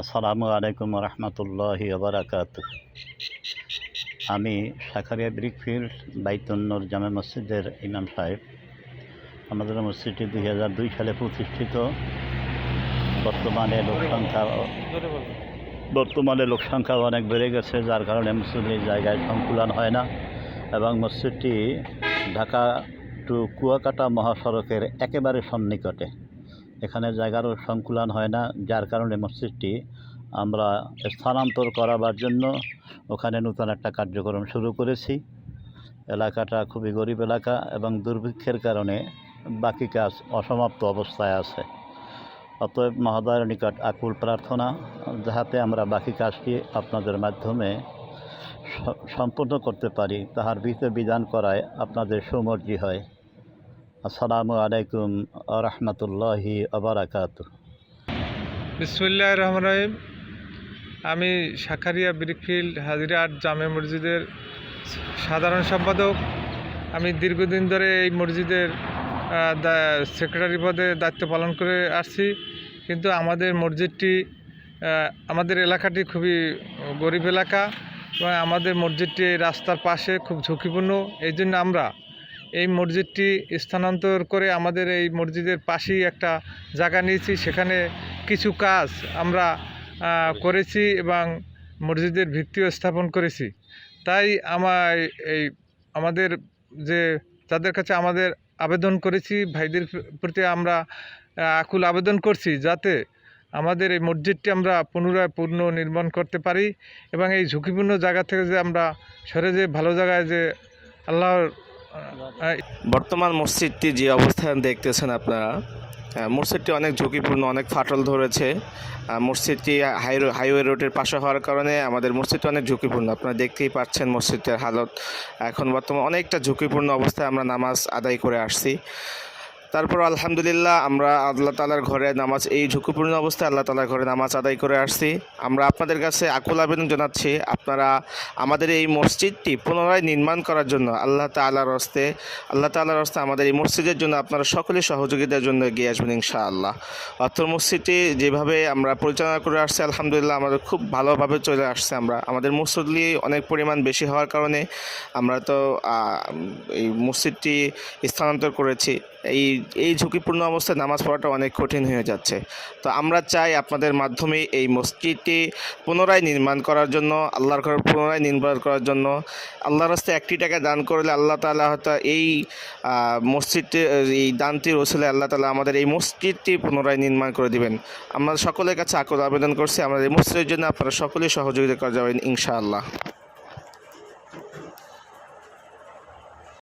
আসসালামু আলাইকুম রহমতুল্লাহি আবরাকাত আমি শাখারিয়া ব্রিকফিল্ড বাইতুন্নর জামে মসজিদের ইমাম সাহেব। আমাদের মসজিদটি দুই হাজার দুই সালে প্রতিষ্ঠিত। বর্তমানে লোক সংখ্যা বর্তমানে লোক সংখ্যা অনেক বেড়ে গেছে, যার কারণে মসজিদের জায়গায় সংকুলন হয় না এবং মসজিদটি ঢাকা টু কুয়াকাটা মহাসড়কের একেবারে সন্নিকটে। এখানে জায়গারও সংকুলন হয় না, যার কারণে মসজিদটি আমরা স্থানান্তর করাবার জন্য ওখানে নতুন একটা কার্যক্রম শুরু করেছি। এলাকাটা খুবই গরিব এলাকা এবং দুর্ভিক্ষের কারণে বাকি কাজ অসমাপ্ত অবস্থায় আছে। অতএব মহোদয়ের নিকট আকুল প্রার্থনা, যাহাতে আমরা বাকি কাজটি আপনাদের মাধ্যমে সম্পূর্ণ করতে পারি, তাহার বিহিত বিধান করায় আপনাদের সুমর্জি হয়। আসসালামু আলাইকুম রহমতুল্লাহি আবরাকাত বিসমুল্লাহ রহমান রহিম। আমি শাখারিয়া ব্রিকফিল্ড হাজিরাট জামে মসজিদের সাধারণ সম্পাদক। আমি দীর্ঘদিন ধরে এই মসজিদের সেক্রেটারি পদে দায়িত্ব পালন করে আসছি। কিন্তু আমাদের মসজিদটি আমাদের এলাকাটি খুবই গরিব এলাকা এবং আমাদের মসজিদটি রাস্তার পাশে খুব ঝুঁকিপূর্ণ। এই জন্য আমরা এই মসজিদটি স্থানান্তর করে আমাদের এই মসজিদের পাশেই একটা জায়গা নিয়েছি। সেখানে কিছু কাজ আমরা করেছি এবং মসজিদের ভিত্তিও স্থাপন করেছি। তাই আমার এই আমাদের যে তাদের কাছে আমাদের আবেদন করেছি, ভাইদের প্রতি আমরা আকুল আবেদন করছি যাতে আমাদের এই মসজিদটি আমরা পুনরায় পূর্ণ নির্মাণ করতে পারি এবং এই ঝুঁকিপূর্ণ জায়গা থেকে যে আমরা সরে যে ভালো জায়গায় যে আল্লাহর বর্তমান মসজিদটি যে অবস্থান দেখতেছেন আপনারা মসজিদটি অনেক ঝুঁকিপূর্ণ, অনেক ফাটল ধরেছে। মসজিদটি হাই হাইওয়ে রোডের পাশে হওয়ার কারণে আমাদের মসজিদটি অনেক ঝুঁকিপূর্ণ। আপনারা দেখতেই পাচ্ছেন মসজিদের হালত। এখন বর্তমানে অনেকটা ঝুঁকিপূর্ণ অবস্থায় আমরা নামাজ আদায় করে আসছি। তারপর আলহামদুলিল্লাহ আমরা আল্লাহ তালার ঘরে নামাজ, এই ঝুঁকিপূর্ণ অবস্থায় আল্লাহ তালার ঘরে নামাজ আদায় করে আসছি। আমরা আপনাদের কাছে আকুল আবেদন জানাচ্ছি, আপনারা আমাদের এই মসজিদটি পুনরায় নির্মাণ করার জন্য, আল্লাহ তালার হস্তে, আল্লাহ তালার হস্তে আমাদের এই মসজিদের জন্য আপনারা সকলে সহযোগিতার জন্য এগিয়ে আসবেন ইনশাআল্লাহ। অর্থ মসজিদটি যেভাবে আমরা পরিচালনা করে আসছি, আলহামদুলিল্লাহ আমাদের খুব ভালোভাবে চলে আসছে আমরা। আমাদের মুসল্লি অনেক পরিমাণ বেশি হওয়ার কারণে আমরা তো এই মসজিদটি স্থানান্তর করেছি। এই এই ঝুঁকিপূর্ণ অবস্থায় নামাজ পড়াটা অনেক কঠিন হয়ে যাচ্ছে। তো আমরা চাই আপনাদের মাধ্যমে এই মসজিদটি পুনরায় নির্মাণ করার জন্য, আল্লাহর ঘর পুনরায় নির্মাণ করার জন্য। আল্লাহর রাস্তায় একটি টাকা দান করলে আল্লাহ তালা হয়তো এই মসজিদটি, এই দানটির ওসিলে আল্লাহ তালা আমাদের এই মসজিদটি পুনরায় নির্মাণ করে দিবেন। আমরা সকলের কাছে আকল আবেদন করছি, আমাদের এই মসজিদের জন্য আপনারা সকলেই সহযোগিতা করে যাবেন, ইনশাআল্লাহ।